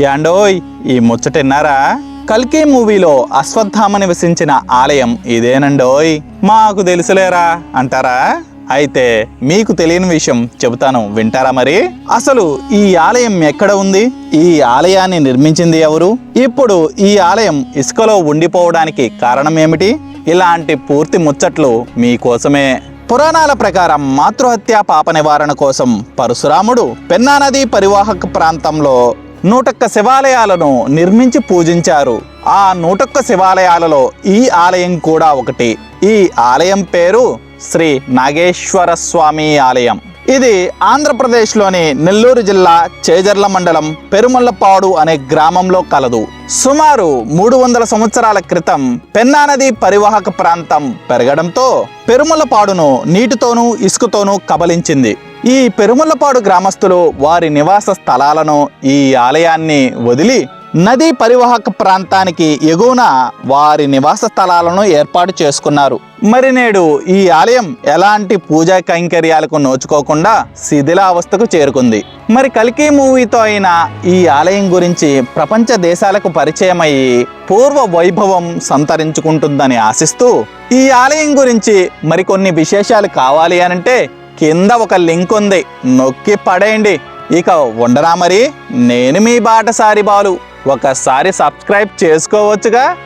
యాండోయ్ ఈ ముచ్చటిన్నారా కల్కి మూవీలో అశ్వత్థామ నివసించిన ఆలయం ఇదేనండోయ్. మాకు తెలుసులేరా అంటారా? అయితే మీకు తెలియని విషయం చెబుతాను వింటారా మరి? అసలు ఈ ఆలయం ఎక్కడ ఉంది? ఈ ఆలయాన్ని నిర్మించింది ఎవరు? ఇప్పుడు ఈ ఆలయం ఇసుకలో ఉండిపోవడానికి కారణం ఏమిటి ఇలాంటి పూర్తి ముచ్చట్లు మీకోసమే. పురాణాల ప్రకారం మాతృహత్య పాప నివారణ కోసం పరశురాముడు పెన్నా నది పరివాహక ప్రాంతంలో నూటొక్క శివాలయాలను నిర్మించి పూజించారు. ఆ నూటొక్క శివాలయాలలో ఈ ఆలయం కూడా ఒకటి. ఈ ఆలయం పేరు శ్రీ నాగేశ్వర స్వామి ఆలయం. ఇది ఆంధ్రప్రదేశ్లోని నెల్లూరు జిల్లా చేజర్ల మండలం పెరుమల్లపాడు అనే గ్రామంలో కలదు. సుమారు మూడు వందల సంవత్సరాల క్రితం పెన్నా నది పరివాహక ప్రాంతం పెరగడంతో పెరుమల్లపాడును నీటితోనూ ఇసుకతోనూ కబలించింది. ఈ పెరుమల్లపాడు గ్రామస్తులు వారి నివాస స్థలాలను ఈ ఆలయాన్ని వదిలి నదీ పరివాహక ప్రాంతానికి ఎగువన వారి నివాస స్థలాలను ఏర్పాటు చేసుకున్నారు. మరి నేడు ఈ ఆలయం ఎలాంటి పూజా కైంకర్యాలకు నోచుకోకుండా శిథిలావస్థకు చేరుకుంది. మరి కల్కి మూవీతో అయిన ఈ ఆలయం గురించి ప్రపంచ దేశాలకు పరిచయం అయ్యి పూర్వ వైభవం సంతరించుకుంటుందని ఆశిస్తూ ఈ ఆలయం గురించి మరికొన్ని విశేషాలు కావాలి అనంటే కింద ఒక లింక్ ఉంది. నొక్కి పడేయండి. ఇక ఉండరా మరి? నేను మీ బాటసారి బాలు. ఒకసారి సబ్స్క్రైబ్ చేసుకోవచ్చుగా?